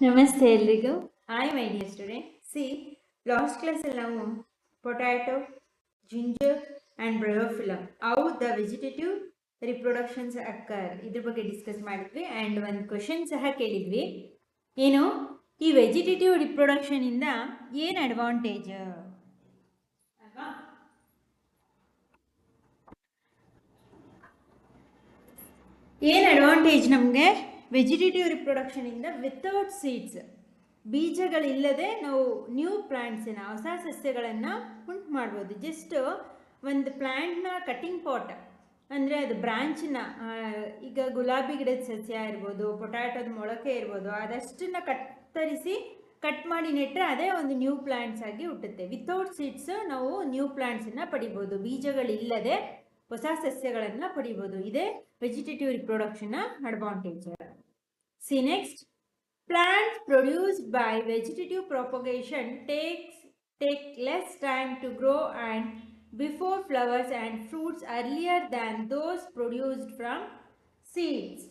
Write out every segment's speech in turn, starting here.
ನಮಸ್ತೆ ಎಲ್ರಿಗೂ. Hi my dear student see last ಕ್ಲಾಸಲ್ಲಿ ನಾವು potato ginger and bryophyllum how the vegetative reproductions occur ಇದ್ರ ಬಗ್ಗೆ ಡಿಸ್ಕಸ್ ಮಾಡಿದ್ವಿ ಆ್ಯಂಡ್ ಒಂದು ಕ್ವಶನ್ ಸಹ ಕೇಳಿದ್ವಿ. ಏನು? ಈ ವೆಜಿಟೇಟಿವ್ ರಿಪ್ರೊಡಕ್ಷನಿಂದ ಏನು ಅಡ್ವಾಂಟೇಜ್ ಏನು ಅಡ್ವಾಂಟೇಜ್ ನಮಗೆ? ವೆಜಿಟೇಟಿವ್ ರಿಪ್ರೊಡಕ್ಷನಿಂದ ವಿತೌಟ್ ಸೀಡ್ಸ್ ಬೀಜಗಳಿಲ್ಲದೆ ನಾವು ನ್ಯೂ ಪ್ಲ್ಯಾಂಟ್ಸನ್ನು ಹೊಸ ಸಸ್ಯಗಳನ್ನು ಉಂಟು ಮಾಡ್ಬೋದು. ಜಸ್ಟ್ ಒಂದು ಪ್ಲ್ಯಾಂಟ್ನ ಕಟಿಂಗ್ ಪಾಟ್ ಅಂದರೆ ಅದು ಬ್ರಾಂಚನ್ನ ಈಗ ಗುಲಾಬಿ ಗಿಡದ ಸಸ್ಯ ಇರ್ಬೋದು ಪೊಟ್ಯಾಟೋದ ಮೊಳಕೆ ಇರ್ಬೋದು, ಅದಷ್ಟನ್ನು ಕತ್ತರಿಸಿ ಕಟ್ ಮಾಡಿ ನೆಟ್ಟರೆ ಅದೇ ಒಂದು ನ್ಯೂ ಪ್ಲ್ಯಾಂಟ್ಸ್ ಆಗಿ ಹುಟ್ಟುತ್ತೆ. ವಿತೌಟ್ ಸೀಡ್ಸ್ ನಾವು ನ್ಯೂ ಪ್ಲ್ಯಾಂಟ್ಸನ್ನು ಪಡಿಬೋದು. ಬೀಜಗಳಿಲ್ಲದೆ ಹೊಸ ಸಸ್ಯಗಳನ್ನು ಪಡಿಬೋದು. ಇದೇ vegetative reproduction advantage. See next, plants produced by vegetative propagation takes take less time to grow and before flowers and fruits earlier than those produced from seeds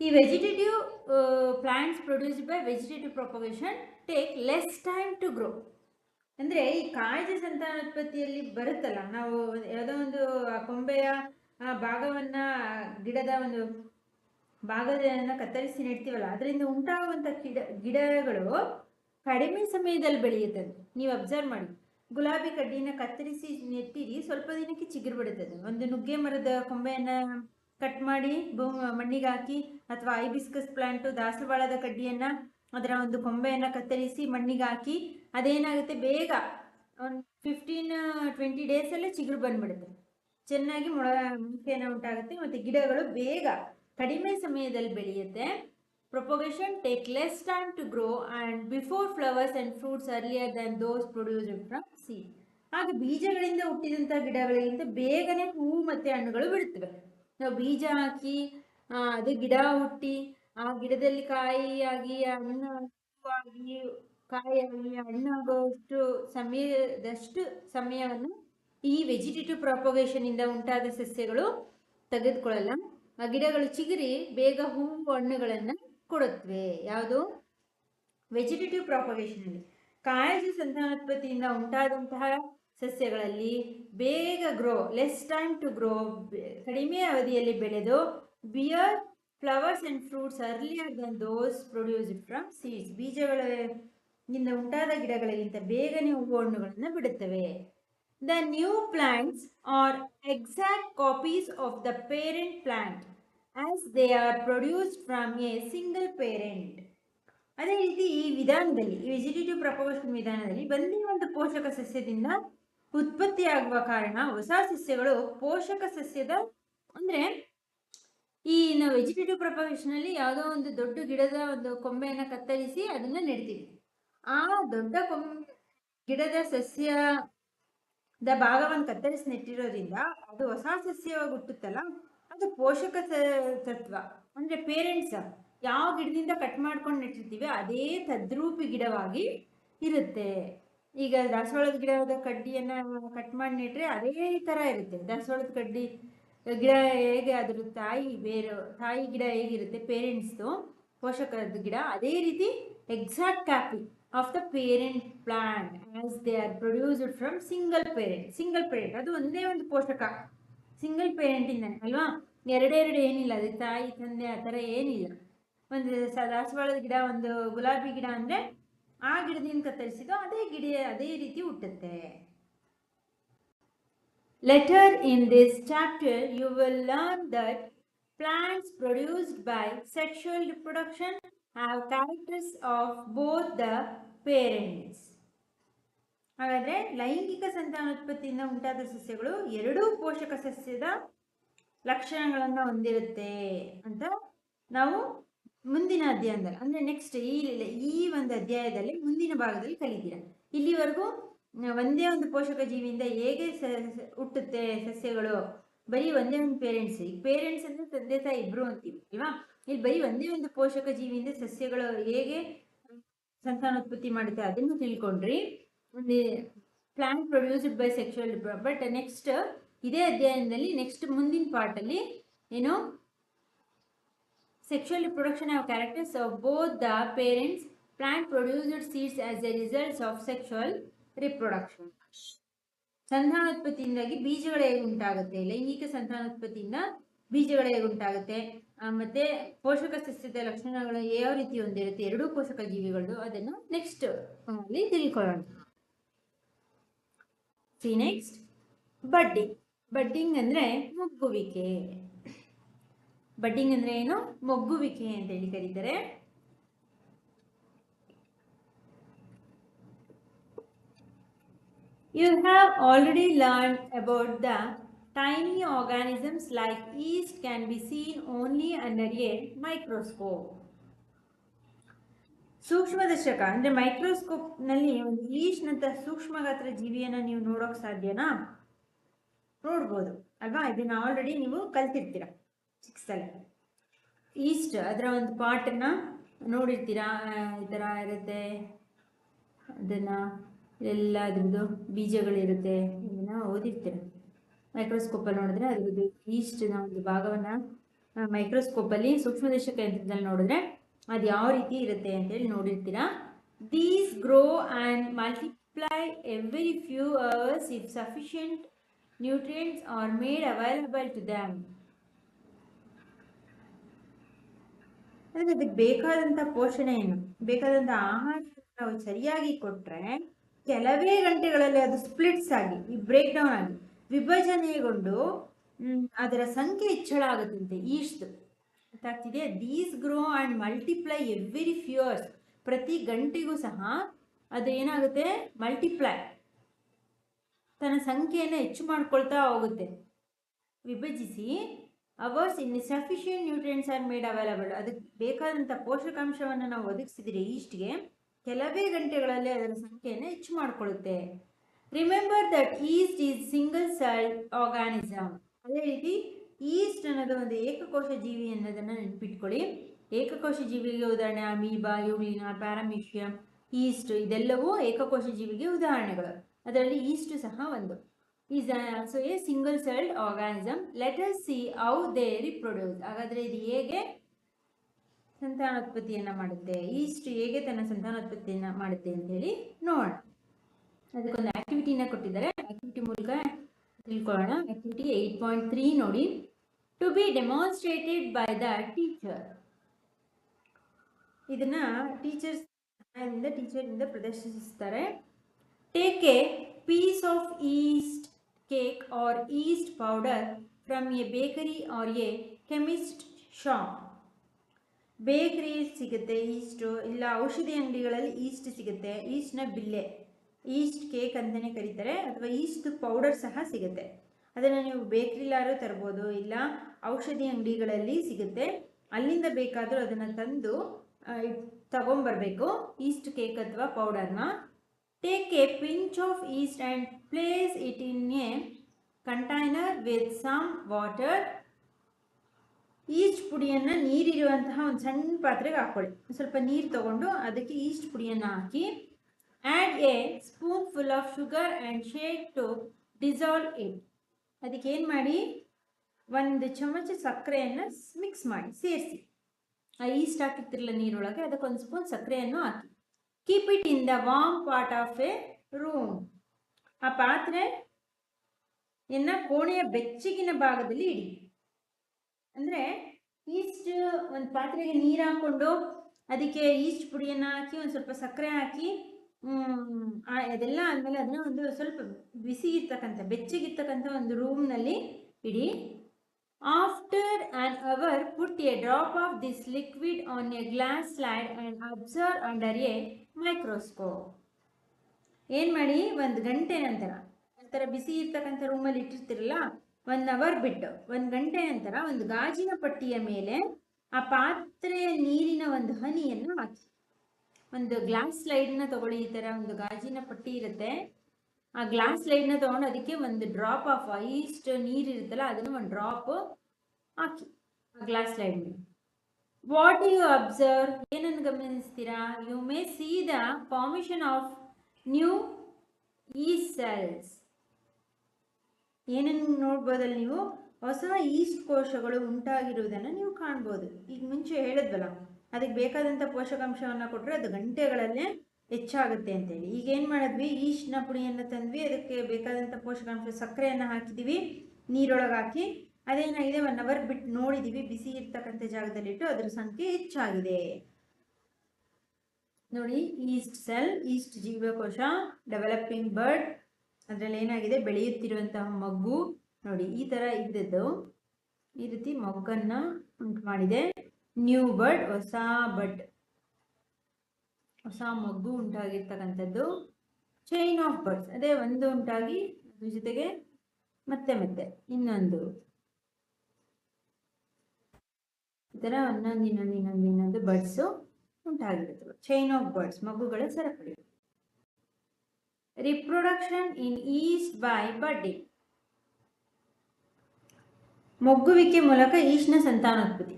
The vegetative uh, plants produced by vegetative propagation take less time to grow. ಅಂದರೆ ಈ ಕಾಯ್ದ ಸಂತಾನೋತ್ಪತ್ತಿಯಲ್ಲಿ ಬರುತ್ತಲ್ಲ ನಾವು ಯಾವುದೋ ಒಂದು ಕೊಂಬೆಯ ಆ ಭಾಗವನ್ನು, ಗಿಡದ ಒಂದು ಭಾಗದನ್ನ ಕತ್ತರಿಸಿ ನೆಡ್ತೀವಲ್ಲ, ಅದರಿಂದ ಉಂಟಾಗುವಂಥ ಗಿಡ ಗಿಡಗಳು ಕಡಿಮೆ ಸಮಯದಲ್ಲಿ ಬೆಳೆಯುತ್ತದೆ ನೀವು ಅಬ್ಸರ್ವ್ ಮಾಡಿ. ಗುಲಾಬಿ ಕಡ್ಡಿನ ಕತ್ತರಿಸಿ ನೆಟ್ಟಿರಿ, ಸ್ವಲ್ಪ ದಿನಕ್ಕೆ ಚಿಗುರು ಬಿಡುತ್ತದೆ. ಒಂದು ನುಗ್ಗೆ ಮರದ ಕೊಂಬೆಯನ್ನು ಕಟ್ ಮಾಡಿ ಮಣ್ಣಿಗೆ ಹಾಕಿ, ಅಥವಾ ಐಬಿಸ್ಕಸ್ ಪ್ಲಾಂಟು ದಾಸವಾಳದ ಕಡ್ಡಿಯನ್ನು, ಅದರ ಒಂದು ಕೊಂಬೆಯನ್ನು ಕತ್ತರಿಸಿ ಮಣ್ಣಿಗೆ ಹಾಕಿ, ಅದೇನಾಗುತ್ತೆ, ಬೇಗ ಒಂದು ಫಿಫ್ಟೀನ್ ಟ್ವೆಂಟಿ ಡೇಸಲ್ಲೇ ಚಿಗುರು ಬಂದ್ಬಿಡುತ್ತೆ. ಚೆನ್ನಾಗಿ ಮೊಳ ಮುಖ್ಯನ ಉಂಟಾಗುತ್ತೆ. ಮತ್ತು ಗಿಡಗಳು ಬೇಗ ಕಡಿಮೆ ಸಮಯದಲ್ಲಿ ಬೆಳೆಯುತ್ತೆ. Propagation take less time to grow and before flowers and fruits earlier than those produced from seed ಹಾಗೆ ಬೀಜಗಳಿಂದ ಹುಟ್ಟಿದಂಥ ಗಿಡಗಳಿಗಿಂತ ಬೇಗನೆ ಹೂವು ಮತ್ತು ಹಣ್ಣುಗಳು ಬಿಡುತ್ತವೆ. ನಾವು ಬೀಜ ಹಾಕಿ ಅದು ಗಿಡ ಹುಟ್ಟಿ, ಆ ಗಿಡದಲ್ಲಿ ಕಾಯಿಯಾಗಿ, ಹಣ್ಣು ಹೂವಾಗಿ ಕಾಯಿಯಾಗಿ ಹಣ್ಣಾಗುವಷ್ಟು ಸಮಯದಷ್ಟು ಸಮಯವನ್ನು ಈ ವೆಜಿಟೇಟಿವ್ ಪ್ರಾಪಗೇಷನ್ ಇಂದ ಉಂಟಾದ ಸಸ್ಯಗಳು ತೆಗೆದುಕೊಳ್ಳಲ್ಲ. ಆ ಗಿಡಗಳು ಚಿಗುರಿ ಬೇಗ ಹೂವು ಹಣ್ಣುಗಳನ್ನು ಕೊಡುತ್ತವೆ. ಯಾವುದು? ವೆಜಿಟೇಟಿವ್ ಪ್ರಾಪಗೇಷನ್ ಅಲ್ಲಿ. ಸಂತಾನೋತ್ಪತ್ತಿಯಿಂದ ಉಂಟಾದಂತಹ ಸಸ್ಯಗಳಲ್ಲಿ ಬೇಗ grow less time to grow ಕಡಿಮೆ ಅವಧಿಯಲ್ಲಿ ಬೆಳೆದು bear flowers and fruits earlier than those produced from seeds ಬೀಜಗಳಿಂದ ಉಂಟಾದ ಗಿಡಗಳಿಗಿಂತ ಬೇಗನೆ ಹೂವು ಹಣ್ಣುಗಳನ್ನು ಬಿಡುತ್ತವೆ. The new plants are exact copies of the parent plant as they are produced from a single parent. ಅದೇ ರೀತಿ ಈ ವಿಧಾನದಲ್ಲಿ, ಈ ವೆಜಿಟೇಟಿವ್ ಪ್ರಪೋಷನ್ ವಿಧಾನದಲ್ಲಿ ಬಂದಿರುವಂಥ ಪೋಷಕ ಸಸ್ಯದಿಂದ ಉತ್ಪತ್ತಿಯಾಗುವ ಕಾರಣ ಹೊಸ ಸಸ್ಯಗಳು ಪೋಷಕ ಸಸ್ಯದ, ಅಂದರೆ ಈ ನಾವು ವೆಜಿಟೇಟಿವ್ ಪ್ರಪೋಷನ್ ಅಲ್ಲಿ ಯಾವುದೋ ಒಂದು ದೊಡ್ಡ ಗಿಡದ ಒಂದು ಕೊಂಬೆಯನ್ನು ಕತ್ತರಿಸಿ ಅದನ್ನು ನೆಡ್ತೀವಿ ಆ ದೊಡ್ಡ ಕೊಂಬೆ, ಗಿಡದ ಸಸ್ಯ ದ ಭಾಗವನ್ನು ಕತ್ತರಿಸಿ ನೆಟ್ಟಿರೋದ್ರಿಂದ ಅದು ಹೊಸ ಸಸ್ಯವಾಗಿ ಹುಟ್ಟುತ್ತಲ್ಲ, ಅದು ಪೋಷಕ ತತ್ವ, ಅಂದರೆ ಪೇರೆಂಟ್ಸ್ ಯಾವ ಗಿಡದಿಂದ ಕಟ್ ಮಾಡ್ಕೊಂಡು ನೆಟ್ಟಿರ್ತೀವಿ ಅದೇ ತದ್ರೂಪಿ ಗಿಡವಾಗಿ ಇರುತ್ತೆ. ಈಗ ದಾಸವಾಳದ ಗಿಡದ ಕಡ್ಡಿಯನ್ನು ಕಟ್ ಮಾಡಿ ನೆಟ್ರೆ ಅದೇ ಥರ ಇರುತ್ತೆ. ದಾಸವಾಳದ ಕಡ್ಡಿ, ಗಿಡ ಹೇಗೆ ಅದ್ರ ತಾಯಿ ಬೇರೆ, ತಾಯಿ ಗಿಡ ಹೇಗಿರುತ್ತೆ ಪೇರೆಂಟ್ಸ್ದು ಪೋಷಕದ ಗಿಡ ಅದೇ ರೀತಿ exact copy of the parent plant as they are produced from single parent single parent ಅದು ಒಂದೇ ಒಂದು ಪೋಷಕ ಸಿಂಗಲ್ ಪೇರೆಂಟಿಂದ ಅಲ್ವಾ ಎರಡೆರಡು ಏನಿಲ್ಲ ಅದು ತಾಯಿ ತಂದೆ ಆ ಥರ ಏನಿಲ್ಲ ಒಂದು ಸ ದಾಸವಾಳದ ಗಿಡ ಒಂದು ಗುಲಾಬಿ ಗಿಡ ಅಂದರೆ ಆ ಗಿಡದಿಂದ ಕತ್ತರಿಸಿದ್ದು ಅದೇ ಗಿಡ ಅದೇ ರೀತಿ ಹುಟ್ಟುತ್ತೆ Later in this chapter, you will learn that plants produced by sexual reproduction have characters of both the parents. ಹಾಗಾದ್ರೆ ಲೈಂಗಿಕ ಸಂತಾನೋತ್ಪತ್ತಿಯಿಂದ ಉಂಟಾದ ಸಸ್ಯಗಳು ಎರಡೂ ಪೋಷಕ ಸಸ್ಯದ ಲಕ್ಷಣಗಳನ್ನು ಹೊಂದಿರುತ್ತೆ ಅಂತ ನಾವು ಮುಂದಿನ ಅಧ್ಯಾಯದಲ್ಲಿ, ಅಂದರೆ ನೆಕ್ಸ್ಟ್ ಈ ಈ ಒಂದು ಅಧ್ಯಾಯದಲ್ಲಿ ಮುಂದಿನ ಭಾಗದಲ್ಲಿ ಕಲಿತೀರ. ಇಲ್ಲಿವರೆಗೂ ಒಂದೇ ಒಂದು ಪೋಷಕ ಜೀವಿಯಿಂದ ಹೇಗೆ ಸ- ಹುಟ್ಟುತ್ತೆ ಸಸ್ಯಗಳು? ಬರೀ ಒಂದೇ ಒಂದು ಪೇರೆಂಟ್ಸ್ ಈಗ ಪೇರೆಂಟ್ಸ್ ಅಂದರೆ ತಂದೆ ತಾಯಿ ಇಬ್ಬರು ಅಂತೀವಿ, ಅಲ್ವಾ? ಇಲ್ಲಿ ಬರೀ ಒಂದೇ ಒಂದು ಪೋಷಕ ಜೀವಿಯಿಂದ ಸಸ್ಯಗಳು ಹೇಗೆ ಸಂತಾನೋತ್ಪತ್ತಿ ಮಾಡುತ್ತೆ, ಅದನ್ನು ತಿಳ್ಕೊಂಡ್ರಿ. Plant produced by sexual but next ಇದೇ ಅಧ್ಯಯನದಲ್ಲಿ ನೆಕ್ಸ್ಟ್ ಮುಂದಿನ ಪಾರ್ಟಲ್ಲಿ ಏನು? Sexual reproduction of characters of both the parents plant produced seeds as a results of sexual reproduction ಸಂತಾನೋತ್ಪತ್ತಿಯಿಂದಾಗಿ ಬೀಜಗಳೇ ಉಂಟಾಗುತ್ತೆ. ಲೈಂಗಿಕ ಸಂತಾನೋತ್ಪತ್ತಿಯಿಂದ ಬೀಜಗಳೇ ಉಂಟಾಗುತ್ತೆ. ಮತ್ತೆ ಪೋಷಕ ಸಸ್ಯದ ಲಕ್ಷಣಗಳು ಯಾವ ರೀತಿ ಹೊಂದಿರುತ್ತೆ? ಎರಡೂ ಪೋಷಕ ಜೀವಿಗಳು. ಅದನ್ನು ನೆಕ್ಸ್ಟ್ ಅಲ್ಲಿ ತಿಳ್ಕೊಳ್ಳೋಣ. ಸಿ ನೆಕ್ಸ್ಟ್ ಬಡ್ಡಿಂಗ್ ಬಡ್ಡಿಂಗ್ ಅಂದ್ರೆ ಮೊಗ್ಗುವಿಕೆ. ಬಡ್ಡಿಂಗ್ ಅಂದ್ರೆ ಏನು? ಮೊಗ್ಗುವಿಕೆ ಅಂತ ಹೇಳಿ ಕರೀತಾರೆ. You have already learn about the tiny organisms like yeast can be seen only under a microscope. ಸೂಕ್ಷ್ಮದರ್ಶಕ ಅಂದರೆ ಮೈಕ್ರೋಸ್ಕೋಪ್ನಲ್ಲಿ ಒಂದು ಈಸ್ಟ್ನಂತ ಸೂಕ್ಷ್ಮ ಗಾತ್ರ ಜೀವಿಯನ್ನು ನೀವು ನೋಡೋಕೆ ಸಾಧ್ಯನಾ? ನೋಡ್ಬೋದು. ಅಲ್ವಾ? ಇದನ್ನ ಆಲ್ರೆಡಿ ನೀವು ಕಲ್ತಿರ್ತೀರ ಚಿಕ್ಸಲ್ಲಿ ಈಸ್ಟ್ ಅದರ ಒಂದು ಪಾರ್ಟನ್ನ ನೋಡಿರ್ತೀರಾ? ಈ ಥರ ಇರುತ್ತೆ. ಅದನ್ನು ಎಲ್ಲ ಅದ್ರದ್ದು ಬೀಜಗಳಿರುತ್ತೆ. ಇದನ್ನು ಓದಿರ್ತೀರ? ಮೈಕ್ರೋಸ್ಕೋಪಲ್ಲಿ ನೋಡಿದ್ರೆ ಅದ್ರದ್ದು ಈಸ್ಟ್ನ ಒಂದು ಭಾಗವನ್ನು ಮೈಕ್ರೋಸ್ಕೋಪಲ್ಲಿ ಸೂಕ್ಷ್ಮದರ್ಶಕ ಯಂತ್ರದಲ್ಲಿ ನೋಡಿದ್ರೆ ಅದು ಯಾವ ರೀತಿ ಇರುತ್ತೆ ಅಂತೇಳಿ ನೋಡಿರ್ತೀರಾ. These grow and multiply every few hours if sufficient nutrients are made available to them ಅಂದ್ರೆ ಅದಕ್ಕೆ ಬೇಕಾದಂಥ ಪೋಷಣೆ ಏನು? ಬೇಕಾದಂಥ ಆಹಾರ ನಾವು ಸರಿಯಾಗಿ ಕೊಟ್ರೆ ಕೆಲವೇ ಗಂಟೆಗಳಲ್ಲಿ ಅದು ಸ್ಪ್ಲಿಟ್ಸ್ ಆಗಿ, ಈ ಬ್ರೇಕ್ ಡೌನ್ ಆಗಿ. ವಿಭಜನೆಗೊಂಡು ಅದರ ಸಂಖ್ಯೆ ಹೆಚ್ಚಳ ಆಗುತ್ತಂತೆ ಈಸ್ಟ್ ಗೊತ್ತಾಗ್ತಿದೆ these grow and multiply every few hours ಪ್ರತಿ ಗಂಟೆಗೂ ಸಹ ಅದು ಏನಾಗುತ್ತೆ? ಮಲ್ಟಿಪ್ಲೈ ತನ್ನ ಸಂಖ್ಯೆಯನ್ನು ಹೆಚ್ಚು ಮಾಡ್ಕೊಳ್ತಾ ಹೋಗುತ್ತೆ. ವಿಭಜಿಸಿ hours in sufficient nutrients are made available ಅದಕ್ಕೆ ಬೇಕಾದಂಥ ಪೋಷಕಾಂಶವನ್ನು ನಾವು ಒದಗಿಸಿದರೆ ಈಸ್ಟ್ಗೆ ಕೆಲವೇ ಗಂಟೆಗಳಲ್ಲಿ ಅದರ ಸಂಖ್ಯೆಯನ್ನು ಹೆಚ್ಚು ಮಾಡಿಕೊಳ್ಳುತ್ತೆ remember that yeast is single cell organism ಅದೇ ರೀತಿ ಈಸ್ಟ್ ಅನ್ನೋದು ಒಂದು ಏಕಕೋಶ ಜೀವಿ ಅನ್ನೋದನ್ನು ನೆನಪಿಟ್ಕೊಳ್ಳಿ. ಏಕಕೋಶ ಜೀವಿಗೆ ಉದಾಹರಣೆ ಅಮೀಬಾ ಯುಗ್ಲಿನ ಪ್ಯಾರಾಮಿಷಿಯಂ ಈಸ್ಟ್ ಇದೆಲ್ಲವೂ ಏಕಕೋಶ ಜೀವಿಗೆ ಉದಾಹರಣೆಗಳು. ಅದರಲ್ಲಿ ಈಸ್ಟ್ ಸಹ ಒಂದು. Is also a single celled organism let us see how they reproduce ಹಾಗಾದರೆ ಇದು ಹೇಗೆ ಸಂತಾನೋತ್ಪತ್ತಿಯನ್ನು ಮಾಡುತ್ತೆ? ಈಸ್ಟ್ ಹೇಗೆ ತನ್ನ ಸಂತಾನೋತ್ಪತ್ತಿಯನ್ನು ಮಾಡುತ್ತೆ ಅಂತೇಳಿ ನೋಡೋಣ. ಅದಕ್ಕೊಂದು ಆಕ್ಟಿವಿಟಿನ ಕೊಟ್ಟಿದ್ದಾರೆ. ಆಕ್ಟಿವಿಟಿ ಮೂಲಕ ತಿಳ್ಕೊಳ್ಳೋಣ. ಆಕ್ಟಿವಿಟಿ ಏಯ್ಟ್ ಪಾಯಿಂಟ್ ತ್ರೀ ನೋಡಿ. To be demonstrated by the teacher ಇದನ್ನ ಟೀಚರ್ಸ್ ಇಂದ ಟೀಚರಿಂದ ಪ್ರದರ್ಶಿಸ್ತಾರೆ. Take a piece of yeast cake or yeast powder from a bakery or a chemist shop bakery ಸಿಗುತ್ತೆ ಈಸ್ಟು ಇಲ್ಲ ಔಷಧಿ ಅಂಗಡಿಗಳಲ್ಲಿ ಈಸ್ಟ್ ಸಿಗುತ್ತೆ. ಈಸ್ಟ್ನ ಬಿಲ್ಲೆ. ಈಸ್ಟ್ ಕೇಕ್ ಅಂತಲೇ ಕರೀತಾರೆ, ಅಥವಾ ಈಸ್ಟ್ ಪೌಡರ್ ಸಹ ಸಿಗುತ್ತೆ. ಅದನ್ನು ನೀವು ಬೇಕ್ರಿಲಾರು ತರ್ಬೋದು, ಇಲ್ಲ ಔಷಧಿ ಅಂಗಡಿಗಳಲ್ಲಿ ಸಿಗುತ್ತೆ. ಅಲ್ಲಿಂದ ಬೇಕಾದರೂ ಅದನ್ನು ತಂದು ತಗೊಂಬರಬೇಕು, ಈಸ್ಟ್ ಕೇಕ್ ಅಥವಾ ಪೌಡರ್ನ. Take a pinch of yeast and place it in a container with some water yeast ಪುಡಿಯನ್ನು ನೀರಿರುವಂತಹ ಒಂದು ಸಣ್ಣ ಪಾತ್ರೆಗೆ ಹಾಕ್ಕೊಳ್ಳಿ ಸ್ವಲ್ಪ ನೀರು ತಗೊಂಡು ಅದಕ್ಕೆ ಈಸ್ಟ್ ಪುಡಿಯನ್ನು ಹಾಕಿ add a spoonful of sugar and shake to dissolve it ಅದಕ್ಕೆ ಏನು ಮಾಡಿ? ಒಂದು ಚಮಚ ಸಕ್ಕರೆಯನ್ನು ಮಿಕ್ಸ್ ಮಾಡಿ, ಸೇರಿಸಿ. ಆ ಈಸ್ಟ್ ಹಾಕಿರ್ತಿರಲ್ಲ ನೀರೊಳಗೆ, ಅದಕ್ಕೆ ಒಂದು ಸ್ಪೂನ್ ಸಕ್ಕರೆಯನ್ನು ಹಾಕಿ. Keep it in the warm part of a room ಆ ಪಾತ್ರೆ ಎನ್ನ ಕೋಣೆಯ ಬೆಚ್ಚಗಿನ ಭಾಗದಲ್ಲಿ ಇಡಿ. ಅಂದರೆ ಈಸ್ಟ್ ಒಂದು ಪಾತ್ರೆಗೆ ನೀರು ಹಾಕ್ಕೊಂಡು ಅದಕ್ಕೆ ಈಸ್ಟ್ ಪುಡಿಯನ್ನು ಹಾಕಿ, ಒಂದು ಸ್ವಲ್ಪ ಸಕ್ಕರೆ ಹಾಕಿ ಅದೆಲ್ಲ ಆದಮೇಲೆ ಅದನ್ನ ಒಂದು ಸ್ವಲ್ಪ ಬಿಸಿ ಇರ್ತಕ್ಕಂಥ ಬೆಚ್ಚಗಿರ್ತಕ್ಕಂಥ ಒಂದು ರೂಮ್ನಲ್ಲಿ ಇಡಿ. After an hour put a drop of this liquid on a glass slide and observe under a microscope ಏನು ಮಾಡಿ? ಒಂದು ಗಂಟೆ ನಂತರ. ಒಂಥರ ಬಿಸಿ ಇರ್ತಕ್ಕಂಥ ರೂಮಲ್ಲಿ ಇಟ್ಟಿರ್ತಿರಲ್ಲ ಒನ್ ಅವರ್ ಬಿಟ್ಟು. ಒಂದು ಗಂಟೆ ನಂತರ ಒಂದು ಗಾಜಿನ ಪಟ್ಟಿಯ ಮೇಲೆ ಆ ಪಾತ್ರೆಯ ನೀರಿನ ಒಂದು ಹನಿಯನ್ನು ಹಾಕಿ. ಒಂದು ಗ್ಲಾಸ್ ಸ್ಲೈಡ್ನ ತಗೊಳ್ಳಿ, ಈ ಥರ ಒಂದು ಗಾಜಿನ ಪಟ್ಟಿ ಇರುತ್ತೆ. ಆ ಗ್ಲಾಸ್ ಸ್ಲೈಡ್ನ ತೊಗೊಂಡು ಅದಕ್ಕೆ ಒಂದು ಡ್ರಾಪ್ ಆಫ್ ಈಸ್ಟ್ ನೀರು ಇರುತ್ತಲ್ಲ, ಅದನ್ನು ಒಂದು ಡ್ರಾಪ್ ಹಾಕಿ ಆ ಗ್ಲಾಸ್ ಸ್ಲೈಡ್ ಮೇಲೆ. ವಾಟ್ ಯು ಅಬ್ಸರ್ವ್ ಏನನ್ನು ಗಮನಿಸ್ತೀರಾ? You may see the formation of new ಈ ಸೆಲ್ಸ್ ಏನನ್ನು ನೋಡ್ಬೋದಲ್ಲಿ ನೀವು? ಹೊಸ ಈಸ್ಟ್ ಕೋಶಗಳು ಉಂಟಾಗಿರುವುದನ್ನು ನೀವು ಕಾಣ್ಬೋದು. ಈಗ ಮುಂಚೆ ಹೇಳಿದ್ವಲ್ಲ ಅದಕ್ಕೆ ಬೇಕಾದಂಥ ಪೋಷಕಾಂಶವನ್ನು ಕೊಟ್ಟರೆ ಅದು ಗಂಟೆಗಳಲ್ಲೇ ಹೆಚ್ಚಾಗುತ್ತೆ ಅಂತೇಳಿ. ಈಗ ಏನು ಮಾಡಿದ್ವಿ? ಈಸ್ಟ್ನ ಪುಡಿಯನ್ನು ತಂದ್ವಿ. ಅದಕ್ಕೆ ಬೇಕಾದಂಥ ಪೋಷಕಾಂಶ ಸಕ್ಕರೆಯನ್ನು ಹಾಕಿದ್ದೀವಿ ನೀರೊಳಗೆ ಹಾಕಿ ಅದೇನಾಗಿದೆ ಒನ್ ಅವರ್ ಬಿಟ್ಟು ನೋಡಿದ್ದೀವಿ ಬಿಸಿ ಇರ್ತಕ್ಕಂಥ ಜಾಗದಲ್ಲಿಟ್ಟು ಅದರ ಸಂಖ್ಯೆ ಹೆಚ್ಚಾಗಿದೆ. ನೋಡಿ ಈಸ್ಟ್ ಸೆಲ್ ಈಸ್ಟ್ ಜೀವಕೋಶ ಡೆವಲಪಿಂಗ್ ಬರ್ಡ್ ಅದರಲ್ಲಿ ಏನಾಗಿದೆ? ಬೆಳೆಯುತ್ತಿರುವಂತಹ ಮಗ್ಗು. ನೋಡಿ, ಈ ಥರ ಇದ್ದದ್ದು ಈ ರೀತಿ ಮಗ್ಗನ್ನು ಉಂಟು ಮಾಡಿದೆ. ನ್ಯೂ ಬರ್ಡ್ ಹೊಸ ಬಡ್ ಹೊಸ ಮಗು ಉಂಟಾಗಿರ್ತಕ್ಕಂಥದ್ದು ಚೈನ್ ಆಫ್ ಬರ್ಡ್ಸ್. ಅದೇ ಒಂದು ಉಂಟಾಗಿ ಅದ್ರ ಜೊತೆಗೆ ಮತ್ತೆ ಮತ್ತೆ, ಇನ್ನೊಂದು. ಈ ಥರ ಒಂದೊಂದು, ಇನ್ನೊಂದು ಇನ್ನೊಂದು ಇನ್ನೊಂದು ಬರ್ಡ್ಸು ಉಂಟಾಗಿರುತ್ತವೆ. ಚೈನ್ ಆಫ್ ಬರ್ಡ್ಸ್, ಮಗುಗಳ ಸರಪಳಿ. Reproduction in yeast by budding ಮೊಗ್ಗುವಿಕೆ ಮೂಲಕ ಈಶ್ನ ಸಂತಾನೋತ್ಪತ್ತಿ.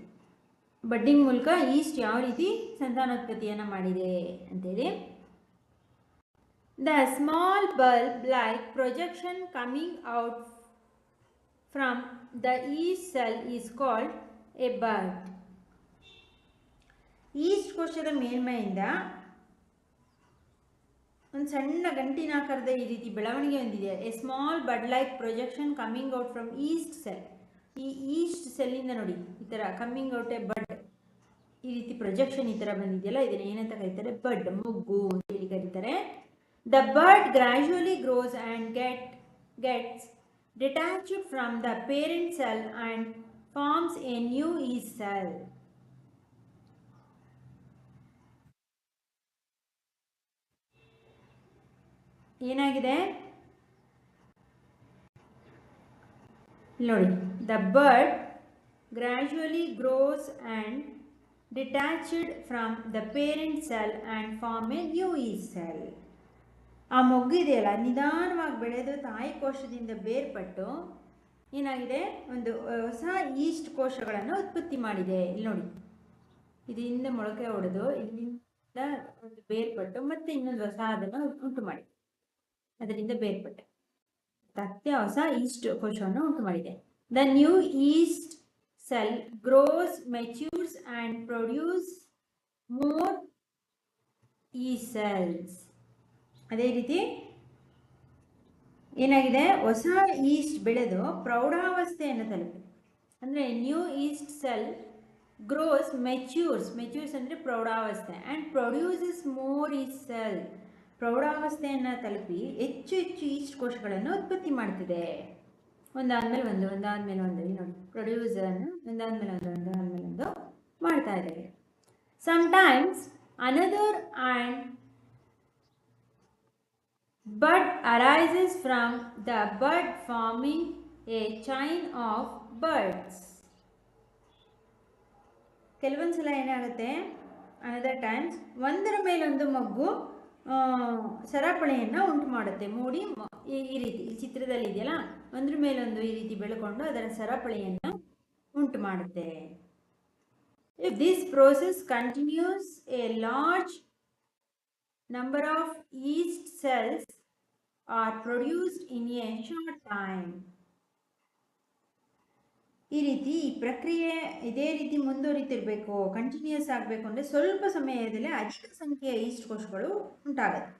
ಬಡ್ಡಿಂಗ್ ಮೂಲಕ ಈಸ್ಟ್ ಯಾವ ರೀತಿ ಸಂತಾನೋತ್ಪತ್ತಿಯನ್ನು ಮಾಡಿದೆ ಅಂತೇಳಿ. The small bulb like projection coming out from the yeast cell is called a bud yeast ಕೋಶದ ಮೇಲ್ಮೈಯಿಂದ ಒಂದು ಸಣ್ಣ ಗಂಟಿನಾಕಾರದ ಈ ರೀತಿ ಬೆಳವಣಿಗೆ ಹೊಂದಿದೆ. A small bud like projection coming out from yeast cell ಈ ಈಸ್ಟ್ ಸೆಲ್ಲಿಂದ ನೋಡಿ, ಈ ಥರ ಕಮ್ಮಿಂಗ್ ಔಟ್ ಎ ಬಡ್ ಈ ರೀತಿ ಪ್ರೊಜೆಕ್ಷನ್ ಈ ಥರ ಬಂದಿದೆಯಲ್ಲ, ಇದನ್ನ ಏನಂತ ಕರೀತಾರೆ? ಬಡ್ ಮೊಗ್ಗು ಅಂತ ಹೇಳಿ ಕರೀತಾರೆ. The bud gradually grows and get gets detached from the parent cell and forms a new yeast cell ಏನಾಗಿದೆ? ನೋಡಿ. The bud gradually grows and detached from the parent cell and form a new ಈ cell. ಆ ಮೊಗ್ಗು ಇದೆಯಲ್ಲ ನಿಧಾನವಾಗಿ ಬೆಳೆದು ತಾಯಿ ಕೋಶದಿಂದ ಬೇರ್ಪಟ್ಟು ಏನಾಗಿದೆ? ಒಂದು ಹೊಸ ಈಸ್ಟ್ ಕೋಶಗಳನ್ನು ಉತ್ಪತ್ತಿ ಮಾಡಿದೆ. ಇಲ್ಲಿ ನೋಡಿ. ಇದರಿಂದ ಮೊಳಕೆ ಹೊಡೆದು ಇಲ್ಲಿಂದ ಒಂದು ಬೇರ್ಪಟ್ಟು ಮತ್ತೆ ಇನ್ನೊಂದು ಹೊಸ ಅದನ್ನು ಉಂಟು ಮಾಡಿದೆ. ಅದರಿಂದ ಬೇರ್ಪಟ್ಟೆ. ತತ್ತೆ ಹೊಸ ಈಸ್ಟ್ ಕೋಶವನ್ನು ಉಂಟು ಮಾಡಿದೆ. The new yeast cell grows matures and produce more yeast cells ಅದೇ ರೀತಿ ಏನಾಗಿದೆ? ಹೊಸ ಈಸ್ಟ್ ಬೆಳೆದು ಪ್ರೌಢಾವಸ್ಥೆಯನ್ನು ತಲುಪಿದೆ ಅಂದರೆ new yeast cell grows matures matures ಅಂದರೆ ಪ್ರೌಢಾವಸ್ಥೆ and produces more yeast cell ಪ್ರೌಢಾವಸ್ಥೆಯನ್ನು ತಲುಪಿ ಹೆಚ್ಚು ಹೆಚ್ಚು ಈಸ್ಟ್ ಕೋಶಗಳನ್ನು ಉತ್ಪತ್ತಿ ಮಾಡ್ತಿದೆ. ಒಂದಾದ್ಮೇಲೆ ಒಂದು ಒಂದಾದ್ಮೇಲೆ ಒಂದು ನೋಡಿ. ಪ್ರೊಡ್ಯೂಸರನ್ನು ಒಂದಾದ್ಮೇಲೆ ಒಂದು ಒಂದಾದ್ಮೇಲೆ ಒಂದು ಮಾಡ್ತಾ ಇದ್ದೇವೆ. Sometimes another and bud arises from the bud forming a chain of buds ಕೆಲವೊಂದು ಸಲ ಏನಾಗುತ್ತೆ? ಅನದರ್ ಟೈಮ್ಸ್ ಒಂದರ ಮೇಲೊಂದು ಮಗ್ಗು ಸರಪಳಿಯನ್ನು ಉಂಟು ಮಾಡುತ್ತೆ ಮೂಡಿ ಈ ಈ ರೀತಿ, ಈ ಚಿತ್ರದಲ್ಲಿ ಇದೆಯಲ್ಲ? ಒಂದ್ರ ಮೇಲೊಂದು ಈ ರೀತಿ ಬೆಳ್ಕೊಂಡು ಅದರ ಸರಪಳಿಯನ್ನು ಉಂಟು ಮಾಡುತ್ತೆ. If this process continues a large number of yeast cells are produced in a short time ಈ ರೀತಿ ಈ ಪ್ರಕ್ರಿಯೆ ಇದೇ ರೀತಿ ಮುಂದುವರಿತಿರ್ಬೇಕು ಕಂಟಿನ್ಯೂಸ್ ಆಗಬೇಕು ಅಂದರೆ ಸ್ವಲ್ಪ ಸಮಯದಲ್ಲಿ ಅಧಿಕ ಸಂಖ್ಯೆಯ ಈಸ್ಟ್ ಕೋಶಗಳು ಉಂಟಾಗುತ್ತೆ.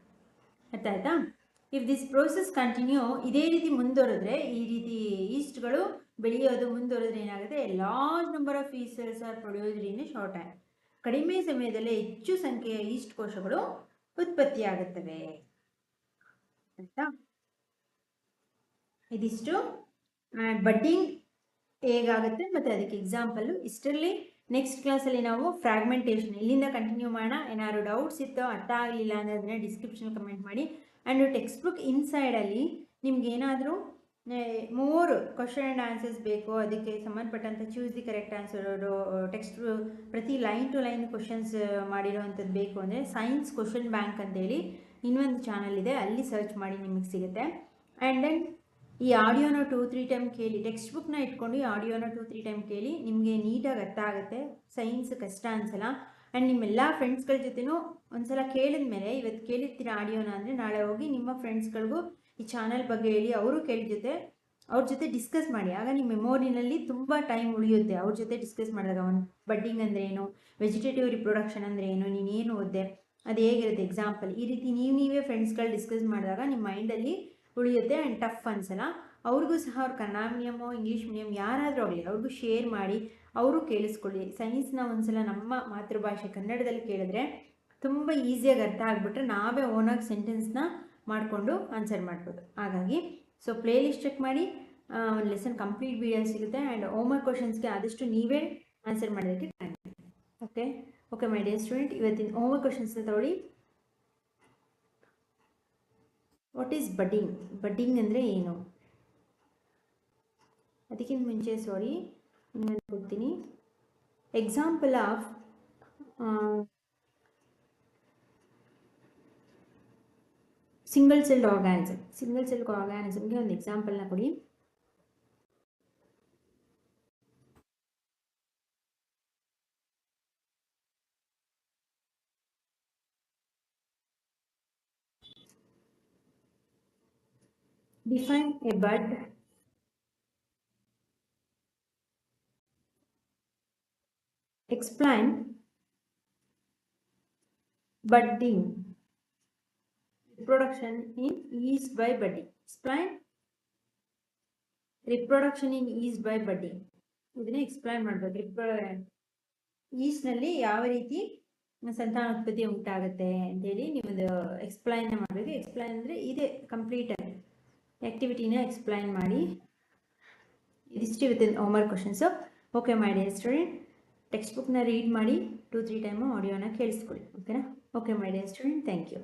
ಅರ್ಥ ಇಫ್ ದಿಸ್ ಪ್ರೋಸೆಸ್ ಕಂಟಿನ್ಯೂ ಇದೇ ರೀತಿ ಮುಂದುವರೆದ್ರೆ, ಈ ರೀತಿ ಈಸ್ಟ್ಗಳು ಬೆಳೆಯೋದು ಮುಂದುವರೆದ್ರೆ ಏನಾಗುತ್ತೆ large number of yeast cells are produced short time ಕಡಿಮೆ ಸಮಯದಲ್ಲಿ ಹೆಚ್ಚು ಸಂಖ್ಯೆಯ ಈಸ್ಟ್ ಕೋಶಗಳು ಉತ್ಪತ್ತಿಯಾಗುತ್ತವೆ. ಆಯ್ತಾ? ಇದಿಷ್ಟು. ಬಡ್ಡಿಂಗ್ ಹೇಗಾಗುತ್ತೆ ಮತ್ತು ಅದಕ್ಕೆ ಎಕ್ಸಾಂಪಲ್ಲು ಇಷ್ಟರಲ್ಲಿ ನೆಕ್ಸ್ಟ್ ಕ್ಲಾಸಲ್ಲಿ ನಾವು ಫ್ರಾಗ್ಮೆಂಟೇಷನ್ ಇಲ್ಲಿಂದ ಕಂಟಿನ್ಯೂ ಮಾಡೋಣ. ಏನಾದ್ರು ಡೌಟ್ಸ್ ಇತ್ತು ಅರ್ಥ ಆಗಲಿಲ್ಲ ಅಂದರೆ ಅದನ್ನ ಡಿಸ್ಕ್ರಿಪ್ಷನ್ ಕಮೆಂಟ್ ಮಾಡಿ. ಆ್ಯಂಡ್ ಟೆಕ್ಸ್ಟ್ ಬುಕ್ ಇನ್ಸೈಡಲ್ಲಿ ನಿಮ್ಗೆ ಏನಾದರೂ ಮೂರು ಕ್ವಶನ್ ಆ್ಯಂಡ್ ಆನ್ಸರ್ಸ್ ಬೇಕು, ಅದಕ್ಕೆ ಸಂಬಂಧಪಟ್ಟಂಥ choose the correct answer text ಪ್ರತಿ ಲೈನ್ ಟು ಲೈನ್ ಕ್ವಶನ್ಸ್ ಮಾಡಿರೋವಂಥದ್ದು ಬೇಕು ಅಂದರೆ ಸೈನ್ಸ್ ಕ್ವಶನ್ ಬ್ಯಾಂಕ್ ಅಂತೇಳಿ ಇನ್ನೊಂದು ಚಾನಲ್ ಇದೆ, ಅಲ್ಲಿ ಸರ್ಚ್ ಮಾಡಿ ನಿಮಗೆ ಸಿಗುತ್ತೆ. ಆ್ಯಂಡ್ ದೆನ್ ಈ ಆಡಿಯೋನ ಟೂ ತ್ರೀ ಟೈಮ್ ಕೇಳಿ ಟೆಕ್ಸ್ಟ್ ಬುಕ್ನ ಇಟ್ಕೊಂಡು ಈ ಆಡಿಯೋನ ಟೂ ತ್ರೀ ಟೈಮ್ ಕೇಳಿ ನಿಮಗೆ ನೀಟಾಗಿ ಅರ್ಥ ಆಗುತ್ತೆ ಸೈನ್ಸ್ ಕಷ್ಟ ಅನ್ಸಲ್ಲ. ಆ್ಯಂಡ್ ನಿಮ್ಮೆಲ್ಲ ಫ್ರೆಂಡ್ಸ್ಗಳ ಜೊತೆನೂ ಒಂದ್ಸಲ ಕೇಳಿದ ಮೇಲೆ ಇವತ್ತು ಕೇಳಿರ್ತೀರ ಆಡಿಯೋನ ಅಂದರೆ ನಾಳೆ ಹೋಗಿ ನಿಮ್ಮ ಫ್ರೆಂಡ್ಸ್ಗಳಿಗೂ ಈ ಚಾನಲ್ ಬಗ್ಗೆ ಹೇಳಿ ಅವರು ಕೇಳಿದ ಜೊತೆ ಅವ್ರ ಜೊತೆ ಡಿಸ್ಕಸ್ ಮಾಡಿ. ಆಗ ನಿಮ್ಮ ಮೆಮೊರಿನಲ್ಲಿ ತುಂಬ ಟೈಮ್ ಉಳಿಯುತ್ತೆ ಅವ್ರ ಜೊತೆ ಡಿಸ್ಕಸ್ ಮಾಡಿದಾಗ. ಒಂದು ಬಡ್ಡಿಂಗ್ ಅಂದರೆ ಏನು ವೆಜಿಟೇಟಿವ್ ರಿಪ್ರೊಡಕ್ಷನ್ ಅಂದರೆ ಏನು ನೀನೇನು ಓದಿದೆ, ಅದು ಹೇಗಿರುತ್ತೆ? ಎಕ್ಸಾಂಪಲ್ ಈ ರೀತಿ ನೀವು ನೀವೇ ಫ್ರೆಂಡ್ಸ್ಗಳು ಡಿಸ್ಕಸ್ ಮಾಡಿದಾಗ ನಿಮ್ಮ ಮೈಂಡಲ್ಲಿ ಉಳಿಯುತ್ತೆ ಆ್ಯಂಡ್ ಟಫ್ ಅನ್ಸಲ್ಲ. ಅವ್ರಿಗೂ ಸಹ ಅವ್ರ ಕನ್ನಡ ಮೀಡಿಯಮ್ಮು ಇಂಗ್ಲೀಷ್ ಮೀಡಿಯಮ್ ಯಾರಾದರೂ ಆಗಲಿ ಅವ್ರಿಗೂ ಶೇರ್ ಮಾಡಿ ಅವರು ಕೇಳಿಸ್ಕೊಳ್ಳಿ. ಸೈನ್ಸ್ನ ಒಂದ್ಸಲ ನಮ್ಮ ಮಾತೃಭಾಷೆ ಕನ್ನಡದಲ್ಲಿ ಕೇಳಿದ್ರೆ ತುಂಬ ಈಸಿಯಾಗಿ ಅರ್ಥ ಆಗಿಬಿಟ್ರೆ ನಾವೇ ಓನಾಗಿ ಸೆಂಟೆನ್ಸ್ನ ಮಾಡಿಕೊಂಡು ಆನ್ಸರ್ ಮಾಡ್ಬೋದು. ಹಾಗಾಗಿ ಸೊ ಪ್ಲೇ ಲಿಸ್ಟ್ ಚೆಕ್ ಮಾಡಿ. ಒಂದು ಲೆಸನ್ ಕಂಪ್ಲೀಟ್ ವಿಡಿಯೋ ಸಿಗುತ್ತೆ ಆ್ಯಂಡ್ ಹೋಮ್ವರ್ಕ್ ಕ್ವಶನ್ಸ್ಗೆ ಆದಷ್ಟು ನೀವೇ ಆನ್ಸರ್ ಮಾಡೋದಕ್ಕೆ ಟ್ರೈ ಮಾಡಿ. Okay? Okay my dear student, ಇವತ್ತಿನ ಹೋಮ್ವರ್ಕ್ ಕ್ವಶನ್ಸ್ನ ತಗೊಳ್ಳಿ. ವಾಟ್ ಈಸ್ ಬಡ್ಡಿಂಗ್ ಬಡ್ಡಿಂಗ್ ಅಂದರೆ ಏನು? ಅದಕ್ಕಿಂತ ಮುಂಚೆ ಸಾರಿ ಇನ್ನೊಂದು ಕೊಡ್ತೀನಿ example of single celled organism single celled ಆರ್ಗ್ಯಾನಿಸಮ್ಗೆ ಒಂದು ಎಕ್ಸಾಂಪಲ್ನ ಕೊಡಿ. Define a bud explain budding. Reproduction in yeast by budding. Explain. Reproduction in yeast by budding. ಇದನ್ನ ಎಕ್ಸ್ಪ್ಲೈನ್ ಮಾಡಬೇಕು. ರಿಪ್ರೊ ಈಸ್ಟ್ನಲ್ಲಿ ಯಾವ ರೀತಿ ಸಂತಾನೋತ್ಪತ್ತಿ ಉಂಟಾಗುತ್ತೆ ಅಂತೇಳಿ ನೀವು ಎಕ್ಸ್ಪ್ಲೈನ್ ಮಾಡಬೇಕು. ಎಕ್ಸ್ಪ್ಲೈನ್ ಅಂದರೆ ಇದೇ ಕಂಪ್ಲೀಟ್ ಆ್ಯಕ್ಟಿವಿಟಿನ ಎಕ್ಸ್ಪ್ಲೈನ್ ಮಾಡಿ. ಇದಿಷ್ಟು ಇವತ್ತಿನ homework questions okay my dear student text ಬುಕ್ನ ರೀಡ್ ಮಾಡಿ ಟೂ ತ್ರೀ ಟೈಮು ಆಡಿಯೋನ ಕೇಳಿಸ್ಕೊಳ್ಳಿ. ಓಕೆನಾ okay my dear student thank you